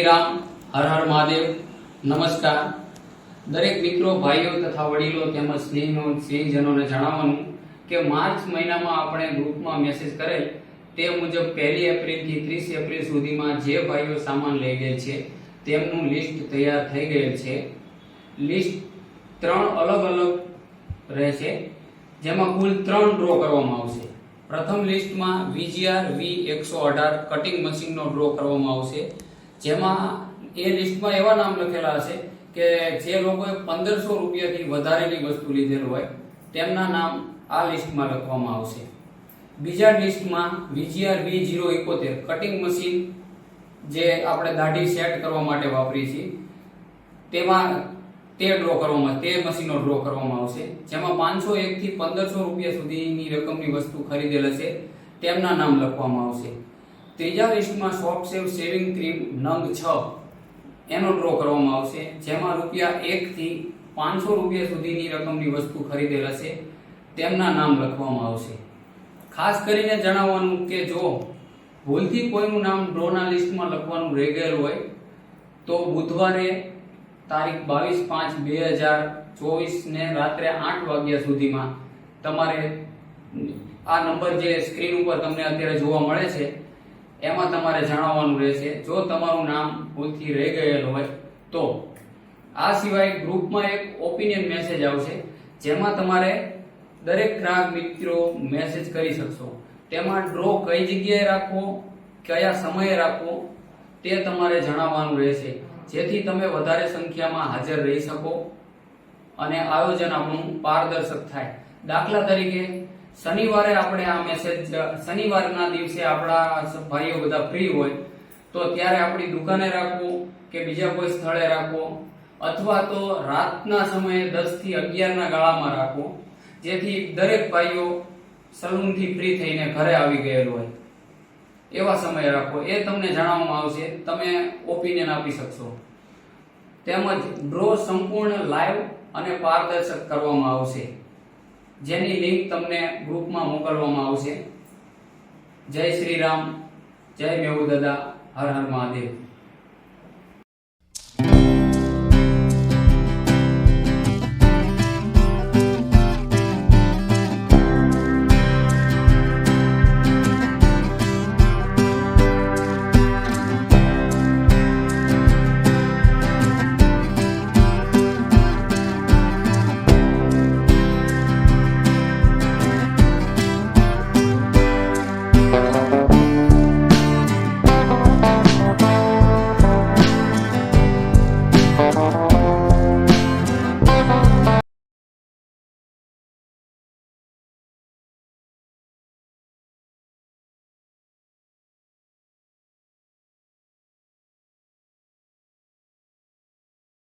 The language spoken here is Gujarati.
શ્રી રામ હર હર મહાદેવ, નમસ્કાર. દરેક મિત્રો, ભાઈઓ તથા વડીલો તેમજ સ્નેહીનો સ્નેહીજનોને જણાવવાનું કે માર્ચ મહિનામાં આપણે ગ્રુપમાં મેસેજ કરેલ તે મુજબ પહેલી એપ્રિલથી ત્રીસ એપ્રિલ સુધીમાં જે ભાઈઓ સામાન લઈ ગયેલ છે, તેમનું લિસ્ટ તૈયાર થઈ ગયેલ છે. લિસ્ટ ત્રણ અલગ અલગ રહેશે, જેમાં કુલ ત્રણ ડ્રો કરવામાં આવશે. પ્રથમ લિસ્ટમાં વીજીઆર વી એકસો અઢાર કટિંગ મશીનનો ડ્રો કરવામાં આવશે. જેમાં એ લિસ્ટમાં એવા નામ લખેલા હશે કે જે લોકોએ પંદરસો રૂપિયાથી વધારેની વસ્તુ લીધેલ હોય, તેમના નામ આ લિસ્ટમાં લખવામાં આવશે. બીજા લિસ્ટમાં વીજીઆર વી જીરો એકોતેર કટિંગ મશીન જે આપણે દાઢી સેટ કરવા માટે વાપરીએ છીએ, તેમાં તે ડ્રો કરવામાં, તે મશીનો ડ્રો કરવામાં આવશે. જેમાં પાંચસો એકથી પંદરસો રૂપિયા સુધીની રકમની વસ્તુ ખરીદેલ હશે, તેમના નામ લખવામાં આવશે. ત્રીજા લિસ્ટમાં સોફ્ટ સેવ સેવિંગ ક્રીમ નંગ છ એનો ડ્રો કરવામાં આવશે, જેમાં રૂપિયા એકથી પાંચસો રૂપિયા સુધીની રકમની વસ્તુ ખરીદેલ હશે, તેમના નામ લખવામાં આવશે. ખાસ કરીને જણાવવાનું કે જો ભૂલથી કોઈનું નામ ડ્રોના લિસ્ટમાં લખવાનું રહી ગયેલું હોય, તો બુધવારે તારીખ બાવીસ પાંચ બે હજાર ચોવીસને રાત્રે આઠ વાગ્યા સુધીમાં તમારે આ નંબર જે સ્ક્રીન ઉપર તમને અત્યારે જોવા મળે છે એમાં તમારે જણાવવાનું રહેશે, જો તમારું નામ ભૂલથી રહી ગયેલું હોય તો. આ સિવાય ગ્રુપમાં એક ઓપિનિયન મેસેજ આવશે, જેમાં તમારે દરેક ગ્રાહક મિત્રો મેસેજ કરી શકશો. તેમાં ડ્રો કઈ જગ્યાએ રાખવો, કયા સમયે રાખવો, તે તમારે જણાવવાનું રહેશે. જેથી તમે વધારે સંખ્યામાં હાજર રહી શકો અને આયોજન આપણું પારદર્શક થાય. દાખલા તરીકે શનિવારે આપણે આ મેસેજ શનિવારના દિવસે આપણા ભાઈઓ બધા ફ્રી હોય, તો ત્યારે આપણી દુકાને રાખવું કે બીજા કોઈ સ્થળે રાખવો, અથવા તો રાતના સમયે દસથી અગિયારના ગાળામાં રાખવો, જેથી દરેક ભાઈઓ સલૂનથી ફ્રી થઈને ઘરે આવી ગયેલો હોય. એવા સમયે રાખો એ તમને જણાવવામાં આવશે. તમે ઓપિનિયન આપી શકશો. તેમજ ડ્રો સંપૂર્ણ લાઈવ અને પારદર્શક કરવામાં આવશે. જેની લિંક તમને ગ્રુપમાં મોકલવામાં આવશે. જય શ્રી રામ, જય મેહુ દાદા હર હર મહાદેવ.